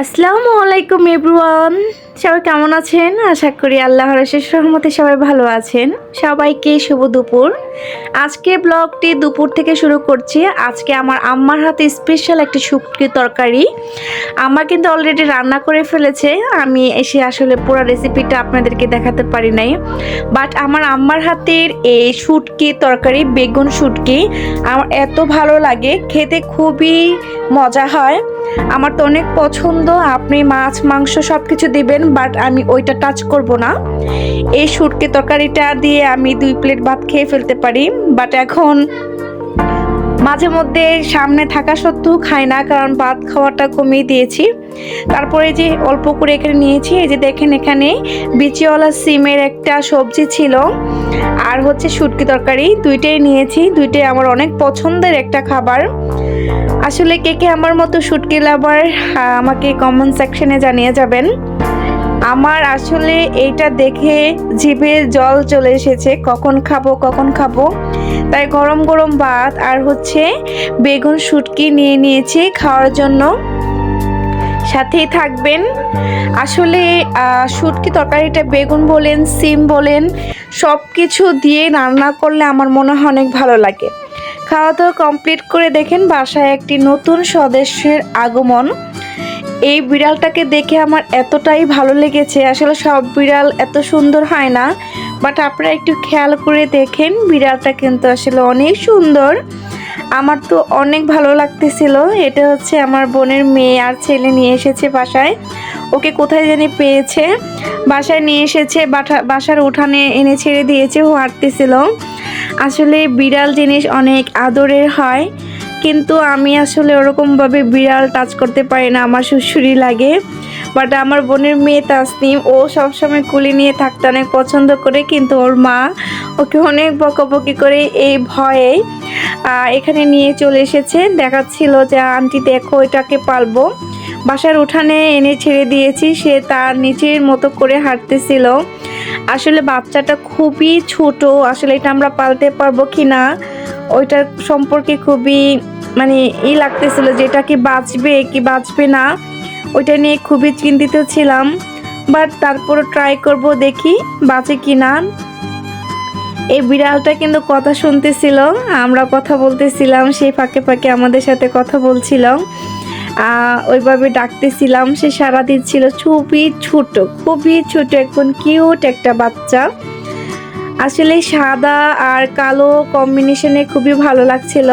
আসসালামু আলাইকুম এভরিওয়ান। সবাই কেমন আছেন? আশা করি আল্লাহর শেষ রহমতে সবাই ভালো আছেন। সবাইকে শুভ দুপুর। আজকে ব্লগটি দুপুর থেকে শুরু করছি। আজকে আমার আম্মার হাতে স্পেশাল একটি শুটকি তরকারি। আম্মা কিন্তু অলরেডি রান্না করে ফেলেছে। আমি এসে আসলে পুরো রেসিপিটা আপনাদেরকে দেখাতে পারি নাই। বাট আমার আম্মার হাতের এই শুটকি তরকারি, বেগুন শুটকি, আমার এত ভালো লাগে। খেতে খুবই মজা হয়। আমার তো অনেক পছন্দ, আপনি মাছ, মাংস সব কিছু দিবেন বাট আমি ওইটা টাচ করব না। এই শুটকি তরকারিটা দিয়ে আমি দুই প্লেট ভাত খেয়ে ফেলতে পারি বাট এখন মাঝে মধ্যে সামনে থাকা সত্ত্বেও খাই না, কারণ ভাত খাওয়াটা কমিয়ে দিয়েছি। তারপরে যে অল্প করে এখানে নিয়েছি, এই যে দেখেন এখানে বিচিওয়ালা সিমের একটা সবজি ছিল, আর হচ্ছে শুটকি তরকারি, দুইটাই নিয়েছি, দুইটাই আমার অনেক পছন্দের একটা খাবার। আসলে কে কে আমার মতো শুটকি লাভার আমাকে কমেন্ট সেকশনে জানিয়ে যাবেন। আমার আসলে এইটা দেখে জিভে জল চলে এসেছে, কখন খাব কখন খাব। তাই গরম গরম ভাত আর হচ্ছে বেগুন শুটকি নিয়ে নিয়েছি খাওয়ার জন্য। সাথেই থাকবেন। আসলে শুটকি তরকারিটা বেগুন বলেন, সিম বলেন সব কিছু দিয়ে রান্না করলে আমার মনে হয় অনেক ভালো লাগে। খাওয়া দাওয়া কমপ্লিট করে দেখেন বাসায় একটি নতুন সদস্যের আগমন। এই বিড়ালটাকে দেখে আমার এতটাই ভালো লেগেছে। আসলে সব বিড়াল এত সুন্দর হয় না বাট আপনারা একটু খেয়াল করে দেখেন বিড়ালটা কিন্তু আসলে অনেক সুন্দর। আমার তো অনেক ভালো লাগতেছিল। এটা হচ্ছে আমার বোনের মেয়ে আর ছেলে নিয়ে এসেছে বাসায়। ওকে কোথায় জানি পেয়েছে। বাসায় নিয়ে এসেছে বাসার উঠানে এনে ছেড়ে দিয়েছে। ও হাঁটতেছিল। আসলে বিড়াল জিনিস অনেক আদরের হয়, কিন্তু আমি আসলে ওরকমভাবে বিড়াল টাচ করতে পারি না, আমার সুসুরি লাগে। বাট আমার বোনের মেয়ে তাসনিম, ও সবসময় কুলি নিয়ে থাকতে অনেক পছন্দ করে, কিন্তু ওর মা ওকে অনেক বকাবকি করে এই ভয়ে এখানে নিয়ে চলে এসেছে। দেখাচ্ছিল যে, আন্টি, দেখো, এটাকে পালবো। বাসার উঠানে এনে ছেড়ে দিয়েছি, সে তার নিজের মতো করে হাঁটতেছিল। আসলে বাচ্চাটা খুবই ছোট আসলে এটা আমরা পালতে পারব কি না ওইটার সম্পর্কে খুবই মানে ই লাগতেছিল যে এটা কি বাঁচবে কি বাঁচবে না ওইটা নিয়ে খুবই চিন্তিত ছিলাম বাট তারপরও ট্রাই করব দেখি বাঁচে কি না এই বিড়ালটা কিন্তু কথা শুনতেছিল আমরা কথা বলতেছিলাম সেই ফাঁকে ফাঁকে আমাদের সাথে কথা বলছিল। আহ, ওইভাবে ডাকতেছিলাম। সে সারা দিচ্ছিল খুবই ছোট খুবই ছোট, এখন কিউট একটা বাচ্চা। আসলে সাদা আর কালো কম্বিনেশনে খুবই ভালো লাগছিল।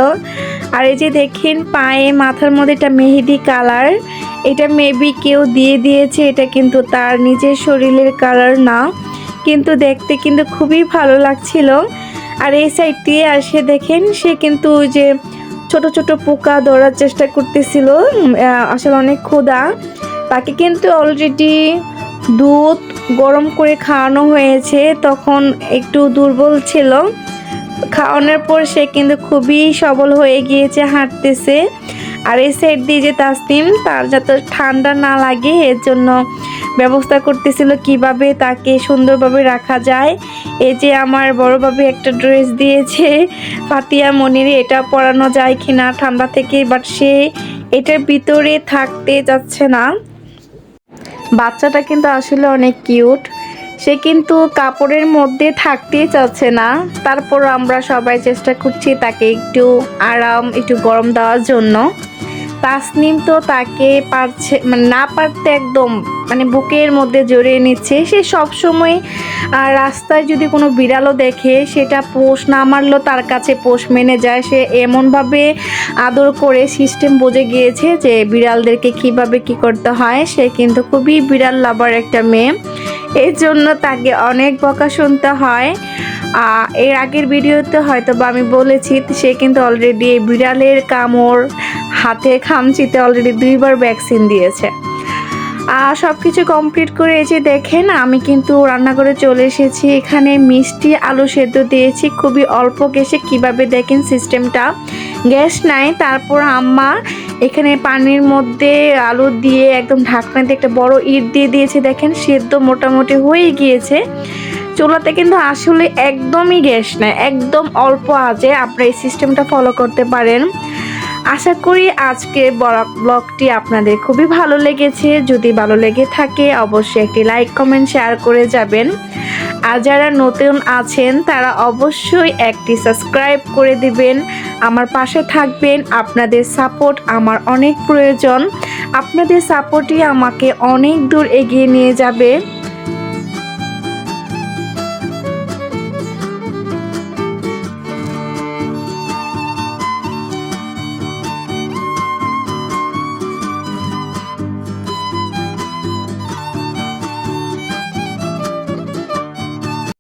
আর এই যে দেখেন পায়ে মাথার মধ্যে এটা মেহেদি কালার এটা মেবি কেউ দিয়ে দিয়েছে, এটা কিন্তু তার নিজের শরীরের কালার না। কিন্তু দেখতে কিন্তু খুবই ভালো লাগছিল। আর এই সাইড দিয়ে আসে দেখেন, সে কিন্তু ওই যে ছোট ছোট পোকা ধরার চেষ্টা করতেছিল। আসলে অনেক ক্ষুধা। তাকে কিন্তু অলরেডি দুধ গরম করে খাওয়ানো হয়েছে, তখন একটু দুর্বল ছিল। খাওয়ানোর পর সে কিন্তু খুবই সবল হয়ে গিয়েছে, হাঁটতেছে। আর এই সাইড দিয়ে যে তাসনিম, তার যাতে ঠান্ডা না লাগে, এর জন্য ব্যবস্থা করতেছিল কীভাবে তাকে সুন্দরভাবে রাখা যায়। এই যে আমার বড়ভাবে একটা ড্রেস দিয়েছে, ফাতিয়া মনির, এটা পরানো যায় কি না ঠান্ডা থেকে বাট সে এটার ভিতরে থাকতে যাচ্ছে না। বাচ্চাটা কিন্তু আসলে অনেক কিউট সে কিন্তু কাপড়ের মধ্যে থাকতেই চাচ্ছে না। তারপর আমরা সবাই চেষ্টা করছি তাকে একটু আরাম, একটু গরম দেওয়ার জন্য। তাসনিম তো তাকে পারছে মানে না পারতে একদম মানে বুকের মধ্যে জড়িয়ে নিচ্ছে। সে সবসময় রাস্তায় যদি কোনো বিড়ালও দেখে, সেটা পোষ না মারলেও তার কাছে পোষ মেনে যায়। সে এমনভাবে আদর করে সিস্টেম বুঝে গিয়েছে যে বিড়ালদেরকে কীভাবে কি করতে হয়। সে কিন্তু খুবই বিড়াল লাভার একটা মেয়ে। এর জন্য তাকে অনেক বকা শুনতে হয়। এর আগের ভিডিওতে হয়তো বা আমি বলেছি, সে কিন্তু অলরেডি এই বিড়ালের কামড়, হাতে খামচিতে অলরেডি দুইবার ভ্যাকসিন দিয়েছে। সব কিছু কমপ্লিট করে যে দেখেন, আমি কিন্তু রান্না করে চলে এসেছি। এখানে মিষ্টি আলু সেদ্ধ দিয়েছি, খুবই অল্প গ্যাসে। কীভাবে দেখেন সিস্টেমটা গ্যাস নাই, তারপর আম্মা এখানে পানির মধ্যে আলু দিয়ে একদম ঢাকনা দিয়ে একটা বড় ইট দিয়ে দিয়েছে, দেখেন, সেদ্ধ মোটামুটি হয়ে গিয়েছে। চুলাতে কিন্তু আসলে একদমই গ্যাস নেয় একদম অল্প আজে আপনারা এই সিস্টেমটা ফলো করতে পারেন। আশা করি আজকে ব্লগটি আপনাদের খুবই ভালো লেগেছে। যদি ভালো লেগে থাকে, অবশ্যই একটি লাইক কমেন্ট শেয়ার করে যাবেন। আর যারা নতুন আছেন, তারা অবশ্যই একটি সাবস্ক্রাইব করে দিবেন। আমার পাশে থাকবেন, আপনাদের সাপোর্ট আমার অনেক প্রয়োজন। আপনাদের সাপোর্টই আমাকে অনেক দূর এগিয়ে নিয়ে যাবে।